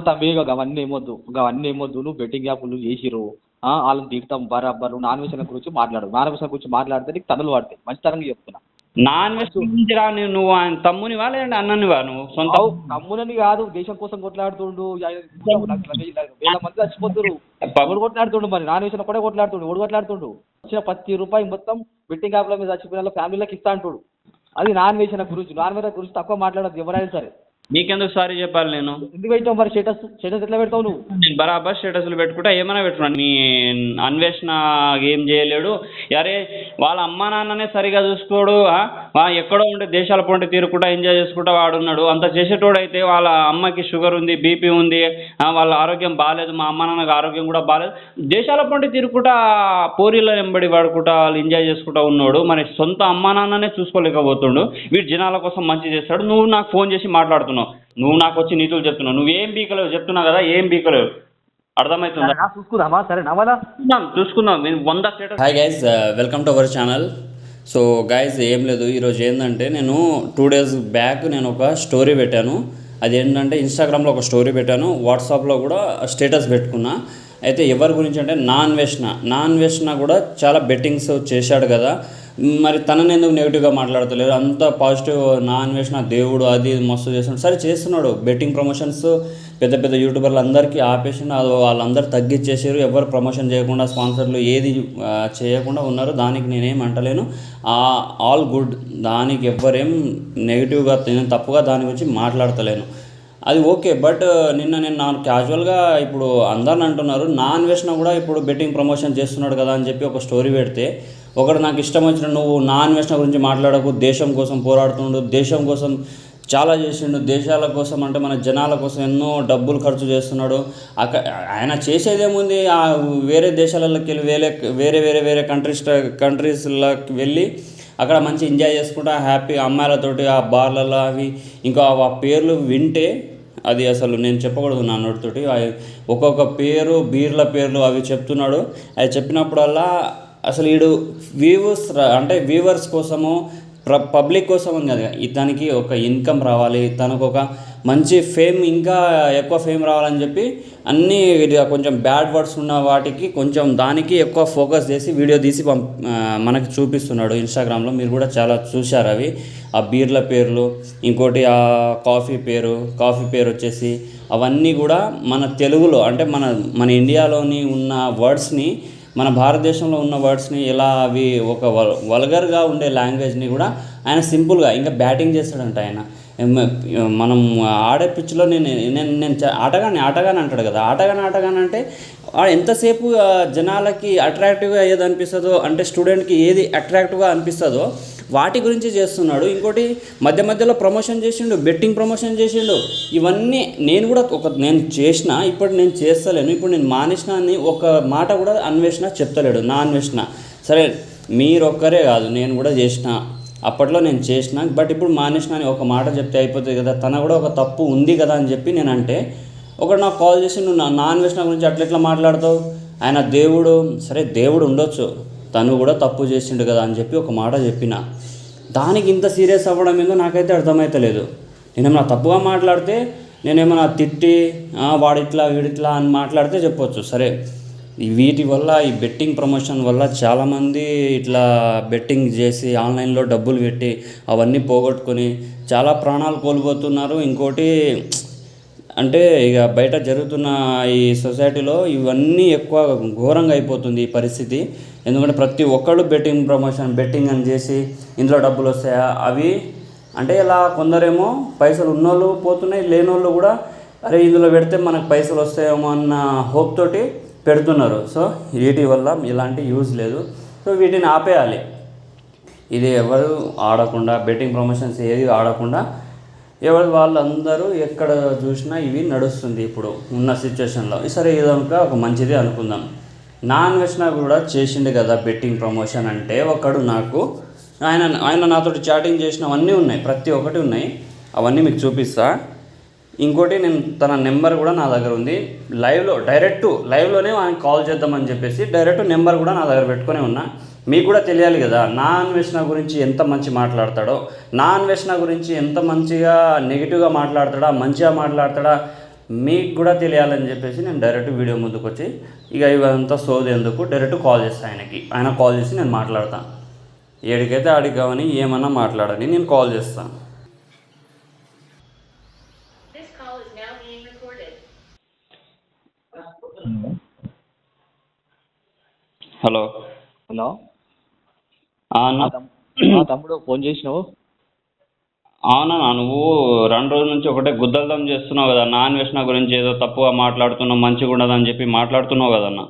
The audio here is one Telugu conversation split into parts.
తమ్మి ఇక అవన్నీ ఏమొద్దు అవన్నీ ఏమొద్దు నువ్వు బెట్టింగ్ యాప్లు చేసిరు ఆ, వాళ్ళని తీర్థం బరాబర్. నాన్ వెజ్ గురించి మాట్లాడు. నాన్ వెజ్ గురించి మాట్లాడితే నీకు తనులు పడతాయి. మంచితనంగా చెప్తున్నా. నాన్ వెజ్ గురించి రా నువ్వు నువ్వు ఆయన తమ్మునివా లేదంటే అన్ననివా నువ్వు? సొంత? కమ్మునని కాదు. దేశం కోసం కొట్లాడుతుండు. వేల మంది చచ్చిపోతున్నారు ఎవడు కొట్లాడుతుండు మరి? నాన్ వెజ్ కూడా కొట్లాడుతుండు. ఎవడు కొట్లాడుతుండు? వచ్చిన ప్రతి రూపాయి మొత్తం బెట్టింగ్ యాప్ల మీద చచ్చిపోయిన ఫ్యామిలీలకు ఇస్తా అంటుడు. అది నాన్ వెజ్ గురించి. నాన్ వెజ్ గురించి తక్కువ మాట్లాడదు ఎవరైనా సరే. నీకెందుకు సారీ చెప్పాలి నేను? ఎందుకు పెట్టావు మరి స్టేటస్ స్టేటస్ ఎట్లా పెడతావు నువ్వు? నేను బరాబర్ స్టేటస్లు పెట్టుకుంటా ఏమైనా పెట్టుకున్నాను నీ అన్వేషణ ఏం చేయలేడు. అరే వాళ్ళ అమ్మా నాన్ననే సరిగా చూసుకోడు ఎక్కడో ఉంటే దేశాల పొంటి తీరుకుంటా ఎంజాయ్ చేసుకుంటా వాడున్నాడు. అంత చేసేటోడు అయితే వాళ్ళ అమ్మకి షుగర్ ఉంది బీపీ ఉంది ఆ, వాళ్ళ ఆరోగ్యం బాగాలేదు మా అమ్మ నాన్నకి ఆరోగ్యం కూడా బాగాలేదు దేశాల పొంటి తీరుకుంటా పోరీల వెంబడి వాడుకుంటా వాళ్ళు ఎంజాయ్ చేసుకుంటా ఉన్నాడు. మరి సొంత అమ్మా నాన్ననే చూసుకోలేకపోతుండు. వీడు జనాల కోసం మంచి చేస్తాడు. నువ్వు నాకు ఫోన్ చేసి మాట్లాడుతున్నావు. నువ్వు నాకు వచ్చి నీతులు చెప్తున్నావు. నువ్వేం బీకలేవు చెప్తున్నావు కదా ఏం బీకలేవు. అర్థమవుతుందా? చూసుకుందామా? సరే చూసుకుందాం వంద hi guys welcome to our channel so guys ఏం లేదు. ఈరోజు ఏంటంటే నేను టూ డేస్ బ్యాక్ నేను ఒక స్టోరీ పెట్టాను. అది ఏంటంటే ఇన్స్టాగ్రామ్లో ఒక స్టోరీ పెట్టాను. వాట్సాప్లో కూడా స్టేటస్ పెట్టుకున్నా. అయితే ఎవరి గురించి అంటే నాన్ వెష్న నాన్ వెష్న కూడా చాలా బెట్టింగ్స్ చేశాడు కదా. మరి తనని ఎందుకు నెగిటివ్గా మాట్లాడతలేరు? అంత పాజిటివ్ నాన్ వెష్న దేవుడు అది మస్తు చేస్తున్నాడు. సరే చేస్తున్నాడు. బెట్టింగ్ ప్రమోషన్స్ పెద్ద పెద్ద యూట్యూబర్లు అందరికీ ఆపేషన్ వాళ్ళందరూ తగ్గించేసారు ఎవరు ప్రమోషన్ చేయకుండా స్పాన్సర్లు ఏది చేయకుండా ఉన్నారు. దానికి నేనేం అంటలేను. All good. దానికి ఎవ్వరేం నెగిటివ్గా నేను తప్పుగా దాని గురించి మాట్లాడతలేను. అది ఓకే బట్ నిన్న నేను నా క్యాజువల్గా ఇప్పుడు అందరిని అంటున్నారు. నాన్ వేసిన కూడా ఇప్పుడు బెట్టింగ్ ప్రమోషన్ చేస్తున్నాడు కదా అని చెప్పి ఒక స్టోరీ పెడితే ఒకడు నాకు ఇష్టం వచ్చిన నువ్వు నాన్ వెజ్న గురించి మాట్లాడకు దేశం కోసం పోరాడుతుండు దేశం కోసం చాలా చేసిండు. దేశాల కోసం అంటే మన జనాల కోసం ఎన్నో డబ్బులు ఖర్చు చేస్తున్నాడు. అక్క ఆయన చేసేదేముంది ఆ వేరే దేశాలలోకి వెళ్ళి వేరే వేరే వేరే వేరే కంట్రీస్ కంట్రీస్లోకి వెళ్ళి అక్కడ మంచి ఎంజాయ్ చేసుకుంటా హ్యాపీ అమ్మాయిలతోటి ఆ బార్లలో అవి. ఇంకా ఆ పేర్లు వింటే అది అసలు నేను చెప్పకూడదు నా నోటితోటి. ఒక్కొక్క పేరు బీర్ల పేర్లు అవి చెప్తున్నాడు. అవి చెప్పినప్పుడల్లా అసలు వీడు వ్యూవర్స్ అంటే వ్యూవర్స్ కోసము ప్ర పబ్లిక్ కోసం అని కాదు ఇతనికి ఒక ఇన్కమ్ రావాలి తనకు ఒక మంచి ఫేమ్ ఇంకా ఎక్కువ ఫేమ్ రావాలని చెప్పి అన్నీ కొంచెం బ్యాడ్ వర్డ్స్ ఉన్న వాటికి కొంచెం దానికి ఎక్కువ ఫోకస్ చేసి వీడియో తీసి పంప్ మనకు మనకి చూపిస్తున్నాడు ఇన్స్టాగ్రామ్లో మీరు కూడా చాలా చూశారు అవి. ఆ బీర్ల పేర్లు ఇంకోటి ఆ కాఫీ పేరు కాఫీ పేరు వచ్చేసి అవన్నీ కూడా మన తెలుగులో అంటే మన మన ఇండియాలోని ఉన్న వర్డ్స్ని మన భారతదేశంలో ఉన్న వర్డ్స్ని ఎలా అవి ఒక వల్ వల్గర్గా ఉండే లాంగ్వేజ్ని కూడా ఆయన సింపుల్గా ఇంకా బ్యాటింగ్ చేస్తాడంట ఆయన. మనం ఆడే పిచ్లో నేను నేను నేను ఆటగాని ఆటగాని అంటాడు కదా. ఆటగాని ఆటగాని అంటే ఎంతసేపు జనాలకి అట్రాక్టివ్గా ఏది అనిపిస్తుందో అంటే స్టూడెంట్కి ఏది అట్రాక్టివ్గా అనిపిస్తుందో వాటి గురించి చేస్తున్నాడు. ఇంకోటి మధ్య మధ్యలో ప్రమోషన్ చేసిండు బెట్టింగ్ ప్రమోషన్ చేసిండు. ఇవన్నీ నేను కూడా ఒక నేను చేసిన ఇప్పుడు నేను చేస్తలేను. ఇప్పుడు నేను మానేసిన అని ఒక మాట కూడా అన్వేషణ చెప్తలేడు నా అన్వేషణ. సరే మీరొక్కరే కాదు నేను కూడా చేసిన. అప్పట్లో నేను చేసిన బట్ ఇప్పుడు మానేసిన అని ఒక మాట చెప్తే అయిపోతుంది కదా. తన కూడా ఒక తప్పు ఉంది కదా అని చెప్పి నేను అంటే ఒకడు నాకు కాల్ చేసి నువ్వు నా నాన్ గురించి అట్లా ఎట్లా మాట్లాడతావు? ఆయన దేవుడు సరే దేవుడు ఉండొచ్చు. తను కూడా తప్పు చేసిండు కదా అని చెప్పి ఒక మాట చెప్పిన. దానికి ఇంత సీరియస్ అవ్వడం ఏందో నాకైతే అర్థమవుతలేదు నేనేమన్నా తప్పుగా మాట్లాడితే నేనేమన్నా తిట్టి వాడిట్లా వీడిట్లా అని మాట్లాడితే చెప్పొచ్చు. సరే వీటి వల్ల ఈ బెట్టింగ్ ప్రమోషన్ వల్ల చాలామంది ఇట్లా బెట్టింగ్ చేసి ఆన్లైన్లో డబ్బులు పెట్టి అవన్నీ పోగొట్టుకొని చాలా ప్రాణాలు కోల్పోతున్నారు. ఇంకోటి అంటే ఇక బయట జరుగుతున్న ఈ సొసైటీలో ఇవన్నీ ఎక్కువ ఘోరంగా అయిపోతుంది ఈ పరిస్థితి. ఎందుకంటే ప్రతి ఒక్కళ్ళు బెట్టింగ్ ప్రమోషన్ బెట్టింగ్ అని చేసి ఇందులో డబ్బులు వస్తాయా? అవి అంటే ఇలా కొందరేమో పైసలు ఉన్నోళ్ళు పోతున్నాయి లేనోళ్ళు కూడా అరే ఇందులో పెడితే మనకు పైసలు వస్తాయేమో అన్న హోప్ తోటి పెడుతున్నారు. సో వీటి వల్ల ఇలాంటి యూజ్ లేదు. సో వీటిని ఆపేయాలి. ఇది ఎవరు ఆడకుండా బెట్టింగ్ ప్రమోషన్స్ ఏది ఆడకుండా ఎవరి వాళ్ళందరూ ఎక్కడ చూసినా ఇవి నడుస్తుంది ఇప్పుడు ఉన్న సిచ్యువేషన్లో సరే ఇదొక ఒక మంచిది అనుకుందాం. నాన్ వెజ్నా కూడా చేసిండు కదా బెట్టింగ్ ప్రమోషన్ అంటే ఒకడు నాకు ఆయన ఆయన నాతోటి చాటింగ్ చేసినవన్నీ ఉన్నాయి ప్రతి ఒక్కటి ఉన్నాయి. అవన్నీ మీకు చూపిస్తా. ఇంకోటి నేను తన నెంబర్ కూడా నా దగ్గర ఉంది. లైవ్లో డైరెక్ట్ లైవ్లోనే ఆయన కాల్ చేద్దామని చెప్పేసి డైరెక్ట్ నెంబర్ కూడా నా దగ్గర పెట్టుకొని ఉన్నా. మీకు కూడా తెలియాలి కదా నా అన్వేషణ గురించి ఎంత మంచి మాట్లాడతాడో నా అన్వేషణ గురించి ఎంత మంచిగా నెగిటివ్గా మాట్లాడతాడా మంచిగా మాట్లాడతాడా మీకు కూడా తెలియాలని చెప్పేసి నేను డైరెక్ట్ వీడియో ముందుకు వచ్చి ఇక ఇవంతా సోది ఎందుకు డైరెక్ట్ కాల్ చేస్తాను ఆయనకి. ఆయన కాల్ చేసి నేను మాట్లాడతాను ఏడికైతే ఆడికి కావని ఏమన్నా మాట్లాడని నేను కాల్ చేస్తాను This call is now being recorded. Hello. Hello. తమ్ముడు ఫోన్ చేసినావు? అవునన్నా నువ్వు రెండు రోజుల నుంచి ఒకటే గుద్దల్దం చేస్తున్నావు కదా నాన్ వేసిన గురించి ఏదో తప్పుగా మాట్లాడుతున్నావు మంచిగా ఉండదని చెప్పి మాట్లాడుతున్నావు కదన్న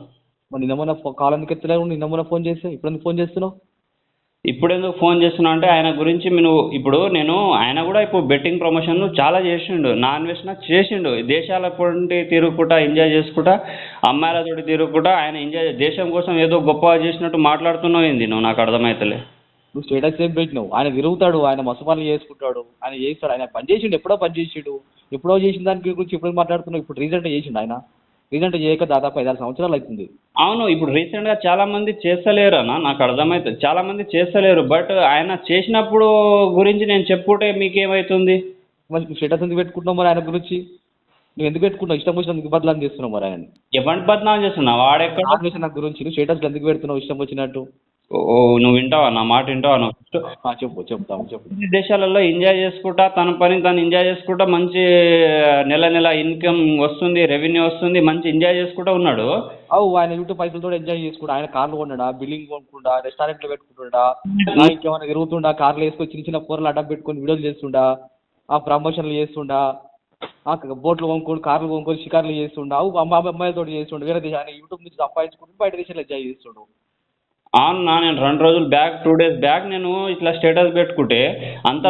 మరి నిన్న మొన్న కాల్ ఎందుకు ఎత్తలేవు నిన్న మొన్న ఫోన్ చేస్తే ఇప్పుడు ఎందుకు ఫోన్ చేస్తున్నావు? ఇప్పుడు ఎందుకు ఫోన్ చేస్తున్నావు అంటే ఆయన గురించి నువ్వు ఇప్పుడు నేను ఆయన కూడా ఇప్పుడు బెట్టింగ్ ప్రమోషన్ చాలా చేసిండు. నాన్ అన్వేషణ చేసిండు. దేశాల పొంటి తిరుగుకుంటా ఎంజాయ్ చేసుకుంటా అమ్మాయిలతోటి తిరుగుకుంటా ఆయన ఎంజాయ్ దేశం కోసం ఏదో గొప్పగా చేసినట్టు మాట్లాడుతున్నావు ఏంది నువ్వు? నాకు అర్థమవుతలే నువ్వు స్టేటస్ ఏం పెట్టినావు? ఆయన తిరుగుతాడు ఆయన మస్తు పనులు చేసుకుంటాడు ఆయన చేస్తాడు ఆయన పని చేసిండు ఎప్పుడో పని చేసిండు. ఎప్పుడో చేసిన దాని గురించి ఎప్పుడు మాట్లాడుతున్నావు ఇప్పుడు రీసెంట్గా చేసిండు ఆయన. రీసెంట్గా చేయక దాదాపు ఐదారు సంవత్సరాలు అవుతుంది. అవును ఇప్పుడు రీసెంట్గా చాలా మంది చేస్తలేరు అన్న నాకు అర్థమవుతుంది. చాలా మంది చేస్తలేరు బట్ ఆయన చేసినప్పుడు గురించి నేను చెప్పుకుంటే మీకేమవుతుంది మరి స్టేటస్ ఎందుకు పెట్టుకుంటున్నావు మరి ఆయన గురించి? నువ్వు ఎందుకు పెట్టుకుంటావు ఇష్టం వచ్చినందుకు బదలాన్ని చేస్తున్నావు మరి ఆయన ఎవరిని బదనాం చేస్తున్నావు? వాడెక్కడ? ఆపరేషన్ గురించి నువ్వు స్టేటస్ ఎందుకు పెడుతున్నావు? ఇష్టం వచ్చినట్టు. ఓ నువ్వు వింటావా? నా మాట వింటావా? నువ్వు ఆ, చెప్పు చెప్తాము చెప్పు. దేశాలలో ఎంజాయ్ చేసుకుంటా తన పని తను ఎంజాయ్ చేసుకుంటా మంచి నెల నెల ఇన్కమ్ వస్తుంది రెవెన్యూ వస్తుంది మంచి ఎంజాయ్ చేసుకుంటా ఉన్నాడు. అవు ఆయన యూట్యూబ్ పైసలతో ఎంజాయ్ చేసుకుంటా ఆయన కార్లు కొన్నాడా బిల్డింగ్ కొనుక్కుంటా రెస్టారెంట్లో పెట్టుకుంటుండా ఆ, ఇంకేమైనా తిరుగుతుండా కార్లు వేసుకొని చిన్న చిన్న కూరలు అడ్డం పెట్టుకొని వీడియోలు చేస్తుండా ఆ ప్రమోషన్లు చేస్తుండా ఆ బోట్లు కొనుక్కొని కార్లు కొనుక్కొని షికార్లు చేస్తుండా అవు అమ్మ అమ్మాయిలతో చేస్తుండు వేరే దేశం ఆయన యూట్యూబ్ నుంచి సంపాదించుకుంటూ బయట దేశాలు ఎంజాయ్ చేస్తుండు. అవునా నేను రెండు రోజులు బ్యాక్ టూ డేస్ బ్యాక్ నేను ఇట్లా స్టేటస్ పెట్టుకుంటే అంతా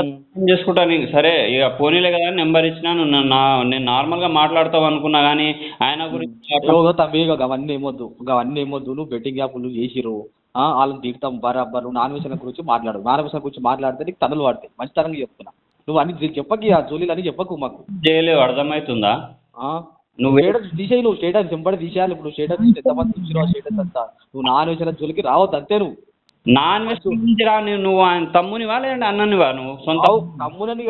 చేసుకుంటా? నీకు సరే ఇక పోనీలే కదా అని నెంబర్ ఇచ్చినాను నా నా- నేను నార్మల్గా మాట్లాడతావు అనుకున్నా కానీ ఆయన గురించి అట్లా- ఏవో తమ్మి ఇక అవన్నీ ఏమొద్దు ఇక అవన్నీ ఏమొద్దు నువ్వు బెట్టింగ్ యాప్లు చేసిరు ఆ, వాళ్ళని దిగుతాం బరాబర్ నాన్ వెజ్ గురించి మాట్లాడు నాన్ వెజ్ గురించి మాట్లాడితే నీకు తనులు పడతాయి మంచితనంగా చెప్తున్నా. నువ్వు అన్ని చెప్పకి ఆ జోలీలు అన్ని చెప్పకు మాకు. చేయలేవు అర్థమవుతుందా? ఆ? నువ్వు స్టేటస్ తీసేయి నువ్వు స్టేటస్ వెంబడి తీసేయాలి ఇప్పుడు స్టేటస్ తీసి ఎంతమంది స్టేటస్ అంతా నువ్వు నాన్ వెజ్ జోలికి రావద్దు అంతే నువ్వు. నాన్ వెజ్ గురించి రా నువ్వు నువ్వు ఆయన తమ్మునివా లేదంటే అన్ననివా నువ్వు? సొంత. అవు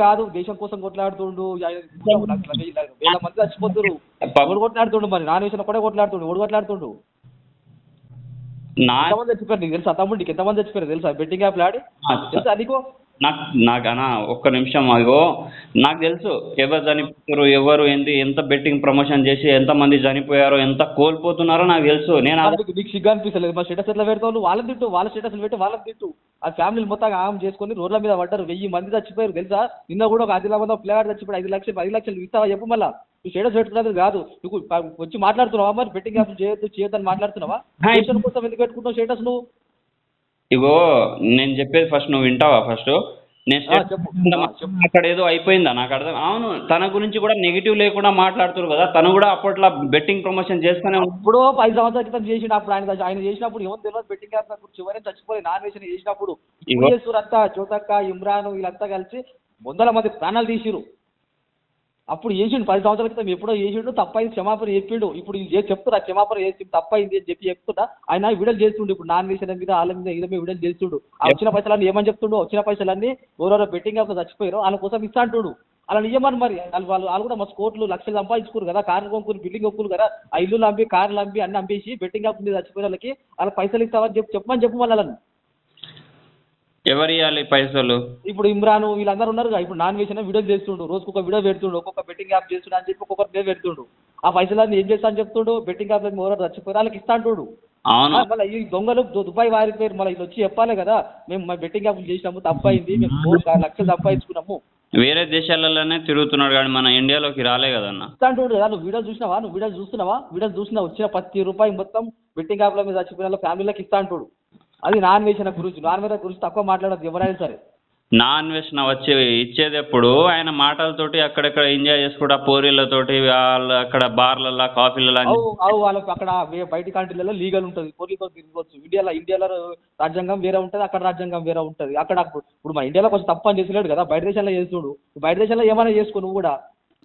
కాదు దేశం కోసం కొట్లాడుతుండు వేల మంది చచ్చిపోతున్నారు ఎవడు కొట్లాడుతుండు మరి? నాన్ వెజ్ కూడా కొట్లాడుతుండు ఎవడు కొట్లాడుతుండు? నా ఎంతమంది చచ్చిపోయారు నీకు తెలుసా? తమ్ముడు నీకు ఎంతమంది చచ్చిపోయారు తెలుసా? బెట్టింగ్ యాప్లు ఆడి? తెలుసా నీకు? నాకు నాకు అన్న ఒక్క నిమిషం అగో నాకు తెలుసు ఎవరు చనిపోతారు ఎవరు ఎంత ఎంత బెట్టింగ్ ప్రమోషన్ చేసి ఎంతమంది చనిపోయారో ఎంత కోల్పోతున్నారో నాకు తెలుసు. నేను మరి అది- నీకు నీకు సిగ్గు అనిపిస్తలేదు మా స్టేటస్ ఎట్లా పెడతావు నువ్వు వాళ్ళని తిట్టు వాళ్ళ స్టేటస్లు పెట్టి వాళ్ళని తిట్టు. ఆ ఫ్యామిలీలు మొత్తం ఆగం చేసుకొని రోడ్ల మీద పడ్డారు. వెయ్యి మంది చచ్చిపోయారు తెలుసా? నిన్న కూడా ఒక ఆదిలాబాద్ పిల్లగాడు చచ్చిపోయి ఐదు లక్షలు ఐదు లక్షలు ఇస్తావా చెప్పు మళ్ళా. నువ్వు స్టేటస్ పెట్టుకున్నది కాదు. నువ్వు వచ్చి మాట్లాడుతున్నావా మరి? బెట్టింగ్ యాప్లు చేయొద్దు చేయొద్దని మాట్లాడుతున్నావా? కోసం ఎందుకు పెట్టుకుంటావు స్టేటస్ నువ్వు? ఇగో నేను చెప్పేది ఫస్ట్ నువ్వు వింటావా ఫస్ట్ నేను. అక్కడ ఏదో అయిపోయిందా నాకు అర్థం అవును తన గురించి కూడా నెగిటివ్ లేకుండా మాట్లాడుతున్నారు కదా తను కూడా అప్పట్లో బెట్టింగ్ ప్రమోషన్ చేస్తూనే. ఇప్పుడు ఐదు సంవత్సరాల క్రితం చేసిండు అప్పుడు ఆయన ఆయన చేసినప్పుడు ఏమో తెలియదు బెట్టింగ్ యాప్ గురించి ఎవరైనా చచ్చిపోయి నాన్ వెజ్ చేసినప్పుడు. అంతా జ్యోతక్క ఇమ్రాన్ వీళ్ళంతా కలిసి వందల మంది ప్రాణాలు తీసిరు అప్పుడు చేసిండు పది సంవత్సరాల క్రితం ఎప్పుడో చేసిండు తప్పైంది క్షమాపణ చెప్పిండు. ఇప్పుడు ఇది చెప్తున్నా క్షమాపణ చేసి తప్పైంది అని చెప్పి చెప్తున్నా ఆయన విడుదల చేస్తుండు. ఇప్పుడు నాన్ వేసిన మీద వాళ్ళ మీద ఇదే మీద చేస్తుండు. ఆ వచ్చిన పైసలన్నీ ఏమని చెప్తుండు వచ్చిన పైసలన్నీ ఎవరెవరో బెట్టింగ్ అప్పుడు చచ్చిపోయారు. వాళ్ళ కోసం ఇస్తా అంటుడు. అలా నిజమని మరి. వాళ్ళు వాళ్ళు వాళ్ళు కూడా మస్తు కోట్లు లక్షలు సంపాదించుకోరు కదా. కార్లు కొనుక్కుని బిల్డింగ్ కొనుక్కురు కదా. ఆ ఇల్లు అమ్మి కార్లు అమ్మి అన్ని అమ్మేసి బెట్టింగ్ యాప్ మీద చచ్చిపోయిన వాళ్ళకి వాళ్ళ పైసలు ఇస్తావని చెప్పి చెప్పమని చెప్పు మళ్ళీ వాళ్ళని. ఎవరు ఇవ్వాలి పైసలు? ఇప్పుడు ఇమ్రాన్ వీళ్ళందరూ ఉన్నారు కదా, ఇప్పుడు నాన్ వెజ్ వీడియోలు చేస్తుండు రోజుకు ఒక వీడియో పెడుతుండు ఒక్కొక్క బెట్టింగ్ యాప్ చేస్తుండు అని చెప్పి ఒక్కొక్క పేరు పెడుతుండు. ఆ పైసలన్నీ ఏం చేస్తా అని చెప్తుండు? బెట్టింగ్ యాప్ ఎవరో చచ్చిపోయి వాళ్ళకి ఇస్తా అంటుడు. అవును. మళ్ళీ ఈ దొంగలు దుబాయ్ వారిపోయారు మళ్ళీ ఇది వచ్చి చెప్పాలి కదా మేము మా బెట్టింగ్ యాప్ చేసినాము తప్పైంది మేము లక్షలు సంపాదించుకున్నాము వేరే దేశాలలోనే తిరుగుతున్నాడు కానీ మన ఇండియాలోకి రాలే కదన్న. అంటుడు కదా నువ్వు వీడియోలు చూసినావా? నువ్వు వీడియోలు చూస్తున్నావా? వీడియోలు చూసినా వచ్చిన ప్రతి రూపాయి మొత్తం బెట్టింగ్ యాప్ల మీద చచ్చిపోయిన వాళ్ళ ఫ్యామిలీలకు ఇస్తా అంటుడు. అది నాన్ వెజ్ గురించి. నాన్ వెజ్ గురించి తక్కువ మాట్లాడదు ఎవరైనా సరే. నాన్ వెజ్ నా వచ్చి ఇచ్చేది ఎప్పుడు ఆయన మాటలతోటి అక్కడక్కడ ఎంజాయ్ చేసుకుంటా పోరీలతోటి వాళ్ళ అక్కడ బార్లలో కాఫీలలో అవు వాళ్ళకి అక్కడ బయట కంట్రీలలో లీగల్ ఉంటుంది. పోలీసుతో తిరగవచ్చు ఇండియాలో ఇండియాలో రాజ్యాంగం వేరే ఉంటుంది అక్కడ రాజ్యాంగం వేరే ఉంటుంది. అక్కడ ఇప్పుడు మన ఇండియాలో కొంచెం తప్పు అని చేసలేడు కదా. బయట దేశాల్లో చేస్తుడు బయట దేశాల్లో ఏమైనా చేసుకో నువ్వు కూడా.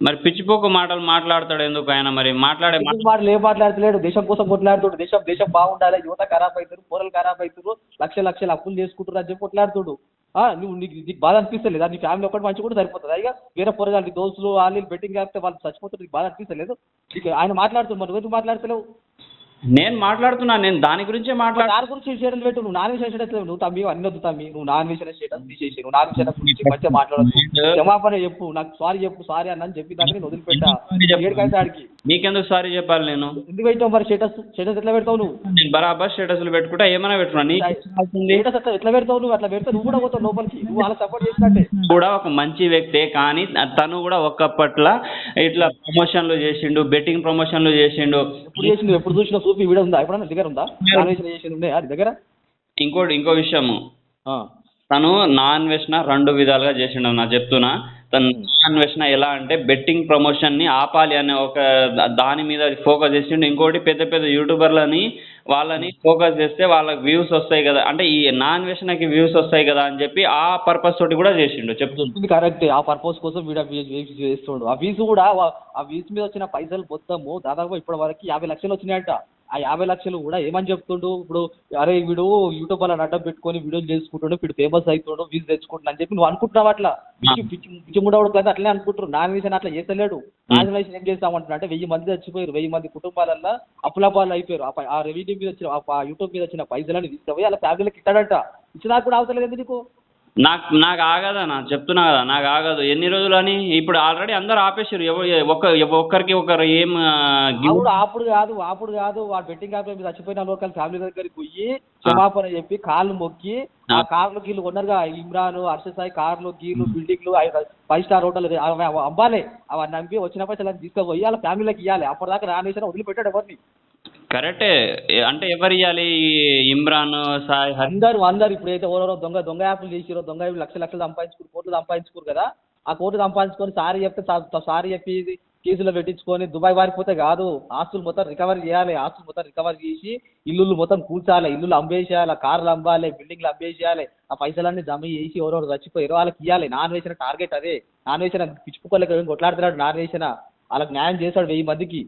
మరి పిచ్చిపోకు మాటలు మాట్లాడతాడు ఎందుకు ఆయన మరి? మాట్లాడే మాటలు ఏం మాట్లాడతలేడు? దేశం కోసం కొట్లాడుతాడు. దేశం దేశం బాగుండాలి. యువత ఖరాబ్ అవుతారు కూరలు ఖరాబ్ అవుతారు లక్ష లక్షలు అప్పులు చేసుకుంటారు అని చెప్పి కొట్లాడుతాడు. నువ్వు నీకు నీకు బాధ అనిపిస్తలేదా? నీ ఫ్యామిలీ ఒకటి మంచి కూడా సరిపోతుంది? అయ్యా వేరే పొరగాలి నీ దోస్తులు వాళ్ళు బెట్టింగ్ కాస్తే వాళ్ళు చచ్చిపోతారు నీకు బాధ అనిపిస్తలేదు? నీకు ఆయన మాట్లాడుతున్నారు మరి. నువ్వు ఎందుకు మాట్లాడతలేవు? నేను మాట్లాడుతున్నా నేను దాని గురించే మాట్లాడు దాని గురించి స్టేటస్ పెట్టు నువ్వు నాన్ విషయం స్టేటస్ నువ్వు తమ్మి అన్ని వద్దు తమ్మి నువ్వు నాన్ విషయం స్టేటస్ తీసేసి నువ్వు నాన్ విషయం గురించి మంచిగా మాట్లాడదు క్షమాపణ చెప్పు నాకు సారీ చెప్పు సారీ అన్న అని చెప్పి దాన్ని నేను వదిలిపెట్టా. ఏడుకైతే ఆడికి. నీకెందుకు సారీ చెప్పాలి నేను? ఎందుకు పెట్టావు మరి స్టేటస్? స్టేటస్ ఎట్లా పెడతావు నువ్వు? నేను బరాబర్ స్టేటస్లు పెట్టుకుంటా ఏమైనా పెట్టుకున్నా నీకు కావాల్సింది? స్టేటస్ ఎట్లా ఎట్లా పెడతావు నువ్వు? అట్లా పెడితే నువ్వు కూడా పోతావు లోపలికి. నువ్వు అలా సపోర్ట్ చేసినట్టే. కూడా ఒక మంచి వ్యక్తే కానీ తను కూడా ఒక్కప్పట్ల ఇట్లా ప్రమోషన్లు చేసిండు బెట్టింగ్ ప్రమోషన్లు చేసిండు. ఎప్పుడు చేసిండు? ఎప్పుడు చూసినా సూపి వీడియో ఉందా? ఎప్పుడన్నా దగ్గర ఉందా? చేసింది ఉండే అది దగ్గర? ఇంకోటి ఇంకో విషయము. తను నాన్ వెజ్న రెండు విధాలుగా చేసిండు నా చెప్తున్నా. తను నాన్ వెజ్న ఎలా అంటే బెట్టింగ్ ప్రమోషన్ని ఆపాలి అనే ఒక దాని మీద ఫోకస్ చేసిండు. ఇంకోటి పెద్ద పెద్ద యూట్యూబర్లని వాళ్ళని ఫోకస్ చేస్తే వాళ్ళకి వ్యూస్ వస్తాయి కదా. అంటే ఈ నాన్ వెజ్నకి వ్యూస్ వస్తాయి కదా అని చెప్పి ఆ పర్పస్ తోటి కూడా చేసిండు. చెప్తుంది కరెక్ట్. ఆ పర్పస్ కోసం వీడియో చేస్తుండు. ఆ వీస్ కూడా ఆ వీస్ మీద వచ్చిన పైసలు మొత్తము దాదాపు ఇప్పటి వరకు యాభై లక్షలు వచ్చినాయంట. ఆ యాభై లక్షలు కూడా ఏమని చెప్తుండు? ఇప్పుడు అరే వీడు యూట్యూబ్ అలా అడ్డం పెట్టుకొని వీడియోలు చేసుకుంటుండు వీడు ఫేమస్ అవుతుండు వీస్ తెచ్చుకుంటున్నా అని చెప్పి నువ్వు అనుకుంటున్నావు అట్లా? పిచ్చి పిచ్చి పిచ్చి ముడవడు కదా అట్లనే అనుకుంటారు నాన్ విషయం అట్లా చేస్తలేడు. నాన్ విషయం ఏం చేస్తామంటున్నా అంటే వెయ్యి మంది చచ్చిపోయారు. వెయ్యి మంది కుటుంబాలల్లో అప్పులపాలు అయిపోయారు. ఆ రెవెన్యూ మీద వచ్చిన ఆ యూట్యూబ్ మీద వచ్చిన పైసలని తీసుకుపోయి అలా ఫ్యామిలీకి ఇస్తాడంట. ఇచ్చినా కూడా అవసరం లేదు నీకు? నాకు నాకు ఆగదా నా చెప్తున్నా కదా నాకు ఆగదు. ఎన్ని రోజులు అని ఇప్పుడు ఆల్రెడీ అందరు ఆపేసారు ఎవరు ఒక్క ఒక్కరికి ఒకరు ఏం give- అప్పుడు అప్పుడు కాదు అప్పుడు కాదు. వాడు బెట్టింగ్ యాప్ మీద చచ్చిపోయిన లోకల్ ఫ్యామిలీ దగ్గరికి పోయి క్షమాపణ చెప్పి కాళ్ళు మొక్కి ఆ కార్లు గీళ్ళు కొన్నారుగా ఇమ్రాన్ హర్ష సాయి కార్లు గీళ్ళు బిల్డింగ్లు ఫైవ్ స్టార్ హోటల్ అవి అవి అమ్మాలి. అవన్నీ నమ్మి వచ్చిన పైసలు తీసుకుపోయి వాళ్ళ ఫ్యామిలీకి ఇవ్వాలి అప్పటిదాకా రానేసిన వదిలిపెట్టాడు ఎవరిని? కరెక్టే. అంటే ఎవరు ఇవ్వాలి ఇమ్రాన్ సాయి హరి? అందరూ అందరు ఇప్పుడు అయితే ఎవరెవరో దొంగ దొంగ యాప్లు చేసిరో దొంగ యాప్లు లక్ష లక్షలు సంపాదించుకుని కోట్లు సంపాదించుకోరు కదా. ఆ కోట్లు సంపాదించుకొని సారీ చెప్తే సారీ చెప్పి కేసులో పెట్టించుకొని దుబాయ్ వారిపోతే కాదు. ఆస్తులు మొత్తం రికవరీ చేయాలి. ఆస్తులు మొత్తం రికవరీ చేసి ఇల్లులు మొత్తం కూల్చాలి. ఇల్లులు అమ్మేసేయాలి. కార్లు అమ్మాలి. బిల్డింగ్లు అమ్మేసేయాలి. ఆ పైసలన్నీ జమ చేసి ఎవరెవరు చచ్చిపోయారు. వాళ్ళకి ఇవ్వాలి నాన్ వేసిన టార్గెట్ అదే. నాన్ వేసిన పిచ్చుకోలేక కొట్లాడుతున్నాడు నాన్ వేసిన? వాళ్ళకి న్యాయం చేశాడు వెయ్యి మందికి.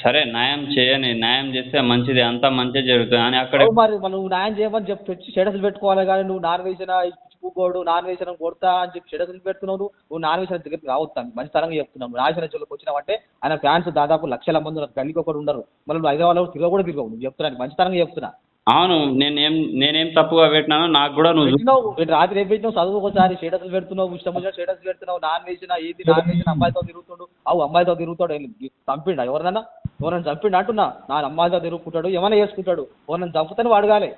సరే న్యాయం చేయని న్యాయం చేస్తే మంచిది అంతా మంచిగా జరుగుతుంది. అని అక్కడ అవు మరి నువ్వు న్యాయం చేయమని చెప్పి పెట్టి పెట్టుకోవాలి కానీ నువ్వు నాన్ వేసిన పిచ్చుకోడు నాన్ వేసిన కొడతా అని చెప్పి స్టేటస్ పెడుతున్నావు నువ్వు. నాన్ వేసిన దగ్గరికి రావద్దాను మంచితనంగా చెప్తున్నావు. నాన్ వేసిన జోలికి వచ్చినావంటే ఆయన ఫ్యాన్స్ దాదాపు లక్షల మంది ఉన్నారు. గల్లీకి ఒకటి ఉండరు. మళ్ళీ నువ్వు హైదరాబాద్లో తిరగ కూడా తిరగవు. నువ్వు చెప్తున్నాను మంచితనంగా చెప్తున్నా. అవును నేనేం నేనేం తప్పుగా పెట్టినానో నాకు కూడా నువ్వు రాత్రి ఏం పెట్టినావు? చదువు ఒకసారి స్టేటస్లు పెడుతున్నావు ఇష్టం వచ్చిన స్టేటస్ పెడుతున్నావు నాన్ వేసిన ఏది నాన్ వేసిన అమ్మాయితో తిరుగుతుండు. అవు అమ్మాయితో తిరుగుతాడు చంపిండా ఎవరన్నా ఎవరైనా చంపిండా అంటున్నా? నా అమ్మాయితో తిరుగుకుంటాడు ఏమైనా చేసుకుంటాడు. ఎవరైనా చంపుతాను వాడగాలి.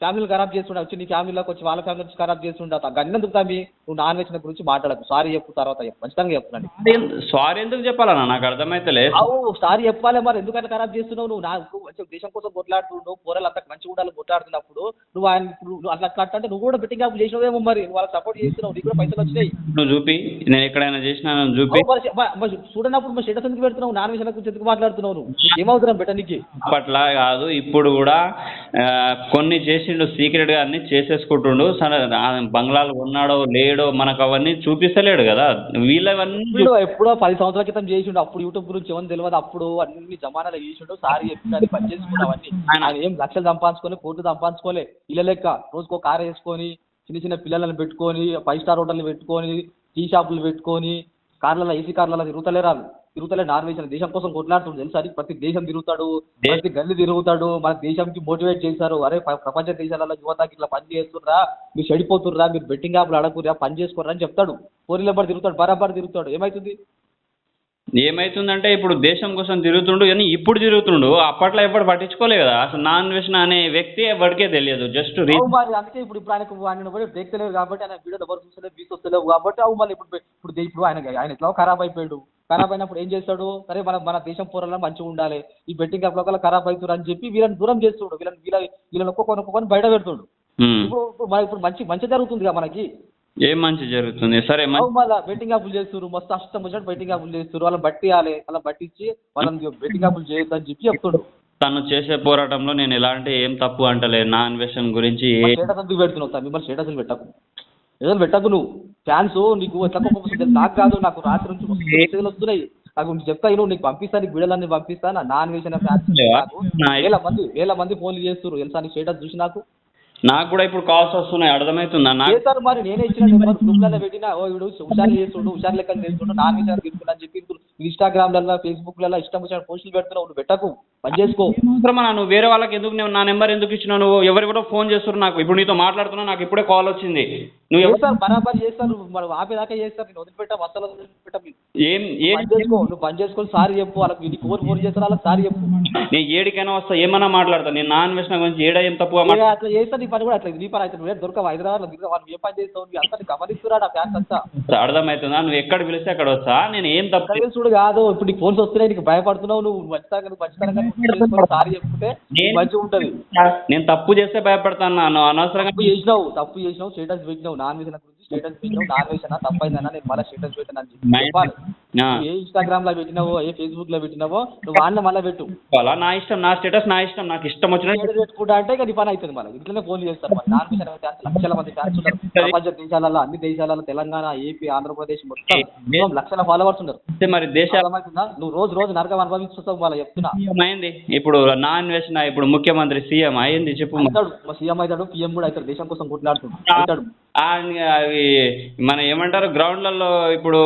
ఫ్యామిలీలు ఖరాబ్ చేస్తుండే వచ్చి నీ ఫ్యామిలీలోకి వచ్చి వాళ్ళ ఫ్యామిలీ వచ్చి ఖరాబ్ చేస్తుండే గన్నెందుకు తమ్మి? నువ్వు నాన్ వేసిన గురించి మాట్లాడకు. సారీ చెప్పు తర్వాత చెప్పు. మంచితంగా చెప్తున్నాను సారీ ఎందుకు చెప్పాలన్నా? నాకు అర్థమైతలే. అవు సారీ చెప్పాలి మరి. ఎందుకంటే ఖరాబ్ చేస్తున్నావు నువ్వు? నాకు మంచిగా దేశం కోసం కొట్లాడుతుండు పోరలు అంతా మంచిగా ఉండాలి కొట్లాడుతున్నప్పుడు నువ్వు ఆయన అట్లా అట్లా అంటే నువ్వు కూడా బెట్టింగ్ యాప్ చేసినవేమో మరి. వాళ్ళకి సపోర్ట్ చేస్తున్నావు నీకు కూడా పైసలు వచ్చినాయి. నువ్వు చూపి. నేను ఎక్కడైనా చేసినా చూపి. మ- చూడనప్పుడు మరి స్టేటస్ ఎందుకు పెడుతున్నావు? నాన్ విషయం గురించి ఎందుకు మాట్లాడుతున్నావు నువ్వు? ఏమవుతున్నావు బెట్టనికి అప్పట్లా కాదు ఇప్పుడు కూడా కొన్ని చేసిండు సీక్రెట్గా అన్ని చేసేసుకుంటుండు. బంగ్లాలు ఉన్నాడో లేడో మనకు అవన్నీ చూపిస్తలేడు కదా. వీళ్ళవన్నీ ఎప్పుడో పది సంవత్సరాల క్రితం చేసిండు. అప్పుడు యూట్యూబ్ గురించి ఏమని తెలియదు అప్పుడు అన్ని జమానాలు చేసిండు. సారీ చెప్పిండు పని చేసుకున్నావు అవన్నీ. ఆయన ఏం లక్షలు సంపాదించుకొని కోట్లు సంపాదించుకోలే. ఇళ్ళ లెక్క రోజుకో కార్ వేసుకొని చిన్న చిన్న పిల్లలను పెట్టుకొని ఫైవ్ స్టార్ హోటల్ని పెట్టుకొని టీ షాపులు పెట్టుకొని కార్లలో ఏసీ కార్లలో తిరుగుతలే రాదు తిరుగుతలే నార్వేషన్ దేశం కోసం కొట్లాడుతుంది తెలుసా ప్రతి దేశం తిరుగుతాడు ప్రతి గల్లి తిరుగుతాడు మన దేశంకి మోటివేట్ చేశారు. అరే ప్ర- ప్రపంచ దేశాలలో యువతకి ఇట్లా పని చేస్తుర్రా మీరు చెడిపోతుర్రా మీరు బెట్టింగ్ యాప్లు అడగకుర్రా పని చేసుకోర్రా అని చెప్తాడు. పోరీల పడి తిరుగుతాడు బరాబర్ తిరుగుతాడు. ఏమైతుంది? ఏమైతుందంటే ఇప్పుడు దేశం కోసం తిరుగుతుండు కానీ ఇప్పుడు తిరుగుతుండు అప్పట్లో ఎప్పుడు పట్టించుకోలే కదా. అసలు నాన్ వెషన్ అనే వ్యక్తి ఎవరికే తెలియదు. జస్ట్ మరి అందుకే ఇప్పుడు ఇప్పుడు ఆయనకు ఆయన కాబట్టి ఆయన వీడియో ఎవరు వీస్ వస్తలేవు కాబట్టి అవు మళ్ళీ ఇప్పుడు ఇప్పుడు ఇప్పుడు ఆయన ఆయన ఎట్లా ఖరాబ్ అయిపోయాడు? ఖరాబ్ అయినప్పుడు ఏం చేస్తాడు? సరే మన మన దేశం పూర్వలో మంచిగా ఉండాలి. ఈ బెట్టింగ్లో ఖరాబ్ అవుతారు అని చెప్పి వీళ్ళని దూరం చేస్తుండు. వీళ్ళని వీళ్ళ వీళ్ళని ఒక్కొక్కరిని ఒక్కొక్కరిని బయట పెడుతుండు. ఇప్పుడు ఇప్పుడు మంచి మంచి జరుగుతుంది మనకి. ఏం మంచి జరుగుతుంది? సరే మళ్ళీ బెట్టింగ్ యాప్లు చేస్తారు మస్తు అష్టం వచ్చినట్టు బెట్టింగ్ యాప్లు చేస్తారు వాళ్ళని బట్టియాలి. అలా బట్టించి వాళ్ళని బెట్టింగ్ యాప్లు చేయొద్దు అని చెప్పి చెప్తుండు. తను చేసే పోరాటంలో నేను ఎలాంటి ఏం తప్పు అంటలే నాన్ వెషన్ గురించి స్టేటస్ ఎందుకు పెడుతున్నావు తమ్మి? మరి స్టేటస్ పెట్టకు. ఏదో పెట్టకు నువ్వు. ఫ్యాన్స్ నీకు ఎట్లా కోపం నాకు కాదు నాకు రాత్రి నుంచి మెసేజ్లు వస్తున్నాయి. నాకు చెప్తా నువ్వు నీకు పంపిస్తా నీకు వీడియోలన్నీ పంపిస్తా. నా నాన్ వేసిన ఫ్యాన్స్ వేల మంది వేల మంది ఫోన్లు చేస్తారు తెలుసా? నీ స్టేటస్ చూసి నాకు. నాకు కూడా ఇప్పుడు కాల్స్ వస్తున్నాయి అర్థమవుతుందా? నాకు చేస్తారు మరి నేనే ఇచ్చిన నెంబర్ గ్రూప్లలో పెట్టినా? ఓ వీడు హుషారు చేస్తుండు హుషారు లెక్కలు చేస్తుండు నాన్ అని చెప్పి ఇన్స్టాగ్రామ్లలో ఫేస్బుక్లలో ఇష్టం వచ్చిన పోస్టులు పెడుతున్నావు నువ్వు పెట్టకు పని చేసుకో. అవసరమా నువ్వు వేరే వాళ్ళకి ఎందుకు నువ్వు నా నెంబర్ ఎందుకు ఇచ్చినావు నువ్వు? ఎవరు కూడా ఫోన్ చేస్తున్నారు నాకు. ఇప్పుడు నీతో మాట్లాడుతున్నా నాకు ఇప్పుడే కాల్ వచ్చింది. నువ్వు ఎవరు చేస్తారు బరాబర్ చేస్తారు మరి ఆపేదాకా చేస్తారు నేను వదిలిపెట్టా అసలు వదిలిపెట్టా ఏం ఏం చేసుకో నువ్వు పని చేసుకొని సారి చెప్పు వాళ్ళకి నీకు ఫోన్ ఫోన్ చేస్తారు వాళ్ళకి సారి చెప్పు. నేను ఏడికైనా వస్తా ఏమన్నా మాట్లాడతా? నేను నాన్ వేసిన గురించి ఏడా ఏం మాట్లా అట్లా చేస్తా నీ పని కూడా అట్లా నీ పని అయితే నువ్వు దొరకవు? హైదరాబాద్లో దిగుతా వాళ్ళు ఏ పని చేస్తావు? నీ అంతా గమనిస్తురా ఆ ఫ్యాన్స్ అంతా. అర్థమవుతుందా నువ్వు ఎక్కడ పిలిస్తే అక్కడ వస్తా? నేను ఏం తప్పు చూడు కాదు. ఇప్పుడు నీకు ఫోన్స్ వస్తున్నాయి నీకు భయపడుతున్నావు నువ్వు మంచితనంగా నువ్వు నువ్వు చేసుకొని సారి చెప్పుకుంటే మంచిగా ఉంటది. నేను తప్పు చేస్తే భయపడతాను నువ్వు అనవసరంగా తప్పు చేసినావు తప్పు చేసినావు స్టేటస్ పెట్టినావు నాన్ వేసిన గురించి స్టేటస్ పెట్టినావు నాన్ వేసిన తప్పైందన్నా నేను మళ్ళీ స్టేటస్ పెట్టాను అని చెప్పి నువ్వు ఏ ఇన్స్టాగ్రామ్లో పెట్టినావో ఏ ఫేస్బుక్లో పెట్టినావో నువ్వు వాళ్ళని మళ్ళీ పెట్టు. అలా నా ఇష్టం నా స్టేటస్ నా ఇష్టం నాకు ఇష్టం స్టేటస్ పెట్టుకుంటా అంటే ఇక నీ పని అవుతుంది మళ్ళీ. ఇంట్లోనే ఫోన్ చేస్తారు మరి లక్షల మంది ఫ్యాన్స్ ప్రపంచ దేశాలలో అన్ని దేశాలలో తెలంగాణ ఏపీ ఆంధ్రప్రదేశ్ మొత్తం లక్షల ఫాలోవర్స్ ఉన్నారు. అంటే మరి దేశాలు. నువ్వు రోజు రోజు నరకం అనుభవిస్తావు వాళ్ళ చెప్తున్నా. అయింది. ఇప్పుడు నాన్ వేసిన ఇప్పుడు ముఖ్యమంత్రి సీఎం అయింది చెప్పు అవుతాడు సీఎం అవుతాడు పిఎం కూడా అవుతాడు. దేశం కోసం కొట్లాడుతున్నాడు. అవి మన ఏమంటారు గ్రౌండ్లలో ఇప్పుడు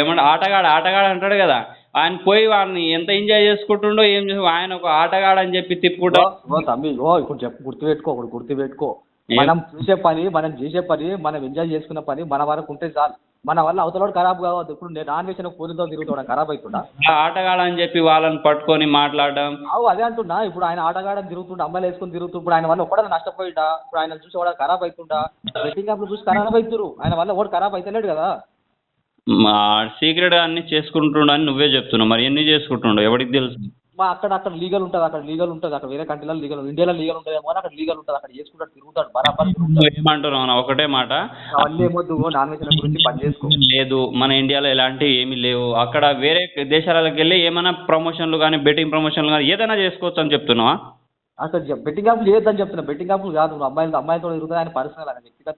ఏమంటారు ఆటగాడు ఆటగాడు అంటాడు కదా. ఆయన పోయి వాడిని ఎంత ఎంజాయ్ చేసుకుంటుండో ఏం చేసి ఆయన ఒక ఆటగాడు అని చెప్పి తిప్పుకుంటా. ఓ తమ్మి ఓ ఇప్పుడు చెప్పు గుర్తు పెట్టుకో ఒకటి గుర్తు పెట్టుకో ఏం? మనం చూసే పని మనం చేసే పని మనం ఎంజాయ్ చేసుకున్న పని మన వరకు ఉంటే చాలు. మన వల్ల అవతలవాడు ఖరాబ్ కావద్దు. ఇప్పుడు నేను నాన్ వేసిన పూరితో తిరుగుతాడు ఖరాబ్ అవుతుందా ఆ ఆటగాడు అని చెప్పి వాళ్ళని పట్టుకొని మాట్లాడడం. అవు అదే అంటున్నా. ఇప్పుడు ఆయన ఆటగాడని తిరుగుతుండే అమ్మాయిలు వేసుకొని తిరుగుతూ ఇప్పుడు ఆయన వల్ల ఒకటే నష్టపోయిందా ఇప్పుడు ఆయన చూసి ఒకటి ఖరాబ్ అవుతుండా బెట్టింగ్ యాప్లు చూసి ఖరాబ్ అవుతురు ఆయన వల్ల ఒకటి ఖరాబ్ అవుతలేడు కదా. సీక్రెట్ అన్ని చేసుకుంటుండని నువ్వే చెప్తున్నావు. మరి ఎన్ని చేసుకుంటుండవు ఎవరికి తెలుసు? మా అక్కడ అక్కడ లీగల్ ఉంటుంది అక్కడ లీగల్ ఉంటుంది అక్కడ వేరే కంట్రీలో లీగల్ ఇండియాలో లీగల్ ఉంటుందేమో అని అక్కడ లీగల్ ఉంటుంది అక్కడ చేసుకుంటాడు తిరుగుతాడు బరాబర్ ఏమంటున్నావు ఒకటే మాట. ఏమొద్దు నాన్ వెజ్ గురించి పని చేసుకో. లేదు. మన ఇండియాలో ఎలాంటివి ఏమీ లేవు. అక్కడ వేరే దేశాలకు వెళ్ళి ఏమైనా ప్రమోషన్లు కానీ బెట్టింగ్ ప్రమోషన్లు కానీ ఏదైనా చేసుకోవచ్చు అని చెప్తున్నావా? అసలు బెట్టింగ్ యాప్లు చేయొద్దని చెప్తున్నా. బెట్టింగ్ యాప్లు కాదు. నువ్వు అమ్మాయిలతో అమ్మాయిలతో తిరుగుతుంది ఆయన పర్సనల్ ఆయన వ్యక్తిగత.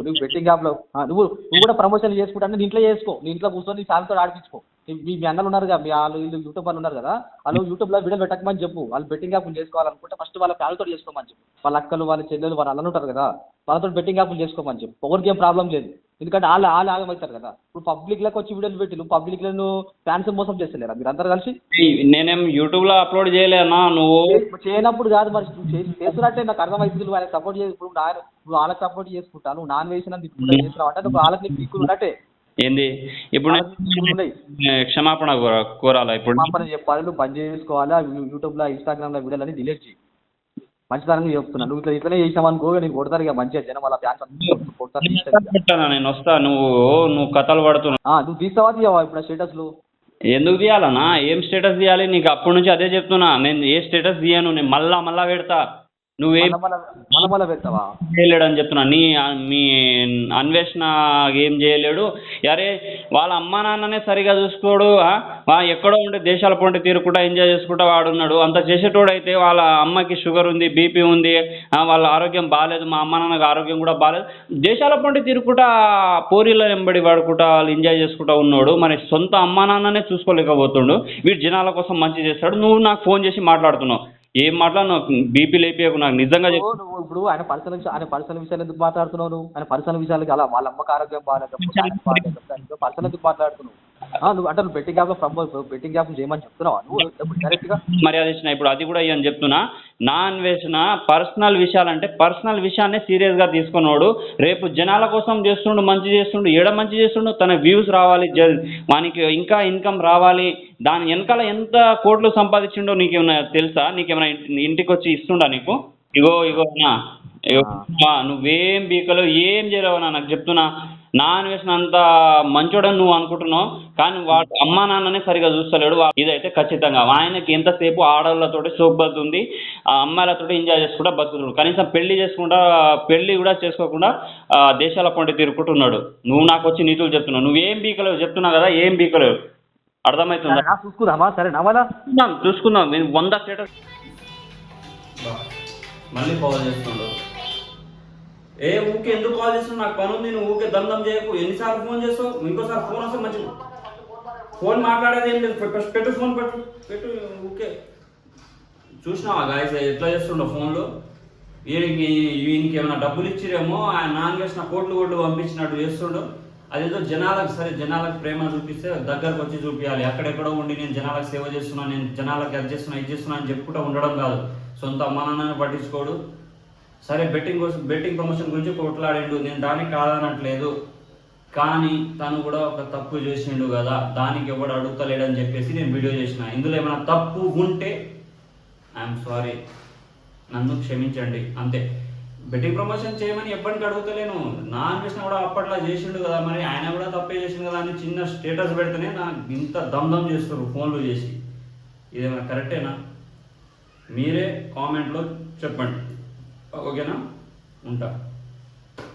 నువ్వు బెట్టింగ్ యాప్లో నువ్వు నువ్వు కూడా ప్రమోషన్ చేసుకుంటా నీ ఇంట్లో చేసుకో. నీ ఇంట్లో కూర్చొని నీ ఫ్యామిలీతో ఆడిపించుకో. మీ మీ అన్నలు ఉన్నారు కదా మీ వాళ్ళు వీళ్ళు యూట్యూబ్ వాళ్ళు ఉన్నారు కదా వాళ్ళు యూట్యూబ్లో వీడియో పెట్టకమని చెప్పు. వాళ్ళు బెట్టింగ్ యాప్లు చేసుకోవాలనుకుంటే ఫస్ట్ వాళ్ళ ఫ్యామిలీతో చేసుకోమని చెప్పు. వాళ్ళ అక్కలు వాళ్ళ చెల్లెలు వాళ్ళ అన్నలు ఉంటారు కదా వాళ్ళతో బెట్టింగ్ యాప్లు చేసుకోమని చెప్పు. ఎవరికి ఏం ప్రాబ్లం లేదు. ఎందుకంటే వాళ్ళు వాళ్ళు ఆగమవుతారు కదా. ఇప్పుడు పబ్లిక్లోకి వచ్చి వీడియోలు పెట్టి నువ్వు పబ్లిక్లో నువ్వు ఫ్యాన్స్ మోసం చేస్తలేరా? మీరు అందరు కలిసి నేనేం యూట్యూబ్లో అప్లోడ్ చేయలేనా నువ్వు? చేయనప్పుడు కాదు మరి. నువ్వు చేసి చేస్తున్నట్టే నాకు అర్థమవుతుంది. నువ్వు ఆయనకు సపోర్ట్ చేసి ఇప్పుడు ఆయన నువ్వు వాళ్ళకి సపోర్ట్ చేసుకుంటా నువ్వు నాన్ వేసిన చేస్తున్నావు అంటే వాళ్ళకి నీకు ఉన్నట్టే. ఏంది? ఇప్పుడు నీకు క్షమాపణ కోర- కోరాలా ఇప్పుడు? క్షమాపణ చెప్పాలి నువ్వు బంద్ చేసుకోవాలి యూట్యూబ్లో ఇన్స్టాగ్రామ్లో వీడియోలన్నీ డిలీట్ చేయి. మంచితనంగా చెప్తున్నా. నువ్వు ఇట్లా ఇట్లనే చేసావు అనుకో నేను కొడతారు ఇక మంచిగా జనం వాళ్ళ ఫ్యాన్స్ కొడతారు నేను వస్తా నువ్వు నువ్వు కథలు పడుతున్నావు. ఆ, నువ్వు తీస్తావా తీయవా ఇప్పుడు స్టేటస్లు? ఎందుకు తీయాలన్నా? ఏం స్టేటస్ తీయాలి? నీకు అప్పటి నుంచి అదే చెప్తున్నా. నేను ఏ స్టేటస్ తీయను? నేను మళ్ళా మళ్ళా పెడతా. నువ్వేం మళ్ళా పెడతావా చేయలేడు అని చెప్తున్నా. నీ మీ అన్వేషణ ఏం చేయలేడు. అరే వాళ్ళ అమ్మా నాన్ననే సరిగా చూసుకోడు ఎక్కడో ఉండే దేశాల పొంటి తీరుకుంటా ఎంజాయ్ చేసుకుంటా వాడున్నాడు. అంత చేసేటోడు అయితే వాళ్ళ అమ్మకి షుగర్ ఉంది బీపీ ఉంది వాళ్ళ ఆరోగ్యం బాగాలేదు మా అమ్మ నాన్నకి ఆరోగ్యం కూడా బాగాలేదు దేశాల పొంటి తీరుకుంటా పోరీల వెంబడి వాడుకుంటా వాళ్ళు ఎంజాయ్ చేసుకుంటా ఉన్నాడు. మరి సొంత అమ్మా నాన్ననే చూసుకోలేకపోతుండు. వీడు జనాల కోసం మంచి చేస్తాడు. నువ్వు నాకు ఫోన్ చేసి మాట్లాడుతున్నావు. ఏం మాట్లాడినావు? బీపీ లేపియకు నాకు నిజంగా చెప్పు. నువ్వు ఇప్పుడు ఆయన పర్సనల్ విషయం ఆయన పర్సనల్ విషయాలు ఎందుకు మాట్లాడుతున్నావు నువ్వు? ఆయన పర్సనల్ విషయాలకి అలా వాళ్ళ అమ్మకి ఆరోగ్యం బాగాలేదు పర్సనల్ ఎందుకు మాట్లాడుతున్నావు? నువ్వు అంటే నువ్వు బెట్టింగ్ యాప్లో ప్రమో బెట్టింగ్ యాప్ చేయమని చెప్తున్నావా? నువ్వు డైరెక్ట్గా మర్యాద ఇచ్చిన ఇప్పుడు అది కూడా అని చెప్తున్నా. నాన్ వేసిన పర్సనల్ విషయాలంటే పర్సనల్ విషయాన్ని సీరియస్గా తీసుకున్నాడు రేపు జనాల కోసం చేస్తుండు మంచి చేస్తుండు ఏడ మంచి చేస్తుండు తన వ్యూస్ రావాలి జ వానికి ఇంకా ఇన్కమ్ రావాలి. దాని వెనకాల ఎంత కోట్లు సంపాదించిండో నీకేమైనా తెలుసా? నీకేమైనా ఇంటి- ఇంటికి వచ్చి ఇస్తుండా నీకు? ఇగో ఇగో అన్నా ఇగో ఆ, నువ్వేం బీకలు ఏం చేయలేవు అన్నా నాకు చెప్తున్నా. నాన్ వేసిన అంత మంచోడని నువ్వు అనుకుంటున్నావు కానీ వాడు అమ్మా నాన్ననే సరిగా చూస్తలేడు. ఇదైతే ఖచ్చితంగా. ఆయనకి ఎంతసేపు ఆడవాళ్ళతోటి సోబ్బతుంది ఆ అమ్మాయిలతో ఎంజాయ్ చేసుకుంటా బతుకుతున్నాడు. కనీసం పెళ్ళి చేసుకుంటా పెళ్ళి కూడా చేసుకోకుండా ఆ, దేశాల పొంటి తిరుగుకుంటున్నాడు నువ్వు నాకు వచ్చి నీతులు చెప్తున్నావు. నువ్వేం బీకలేవు. చెప్తున్నావు కదా ఏం బీకలేవు. అర్థమవుతుందా? చూసుకుందామా? సరే నవ్వాలా చూసుకుందాం నేను వంద స్టేటస్ మళ్ళీ కాల్ చేస్తుండు. ఏ ఊకే ఎందుకు కాల్ చేస్తున్నావు? నాకు పని ఉంది నువ్వు ఊకే దందం చేయకు. ఎన్నిసార్లు ఫోన్ చేస్తావు? ఇంకోసారి ఫోన్ వస్తే మంచిది. ఫోన్ మాట్లాడేది ఏం లేదు. పెట్టు పెట్టు ఫోన్ పెట్టు. పెట్టు ఊకే. చూసినావా గాయస్ ఎట్లా చేస్తుండో ఫోన్లో? వీడికి వీనికి ఏమైనా డబ్బులు ఇచ్చిరేమో ఆయన నాన్ చేసిన కోట్లు కోట్లు పంపించినట్టు చేస్తుండో. అదేదో జనాలకు సరే జనాలకు ప్రేమ చూపిస్తే దగ్గరకు వచ్చి చూపించాలి అక్కడెక్కడో ఉండి నేను జనాలకు సేవ చేస్తున్నాను నేను జనాలకు అది చేస్తున్నా ఇది చేస్తున్నా అని చెప్పుకుంటూ ఉండడం కాదు. సొంత అమ్మానాన్నని పట్టించుకోడు. సరే బెట్టింగ్ కోసం బెట్టింగ్ ప్రమోషన్ గురించి కొట్లాడిండు. నేను దానికి కాదనట్లేదు. కానీ తను కూడా ఒక తప్పు చేసిండు కదా. దానికి ఎవడు అడుగుతలేడని చెప్పేసి నేను వీడియో చేసిన. ఇందులో ఏమైనా తప్పు ఉంటే ఐఎమ్ సారీ నన్ను క్షమించండి. అంతే. బెట్టింగ్ ప్రమోషన్ చేయమని ఎప్పటికీ అడుగుతలేను. నా అనిపిస్తున్న కూడా అప్పట్లో చేసిండు కదా మరి. ఆయన కూడా తప్పే చేసిండు కదా అని చిన్న స్టేటస్ పెడితేనే నా ఇంత దమ్ దమ్ చేస్తారు ఫోన్లు చేసి. ఇదేమైనా కరెక్టేనా మీరే కామెంట్లో చెప్పండి. ఓకేనా? ఉంటా.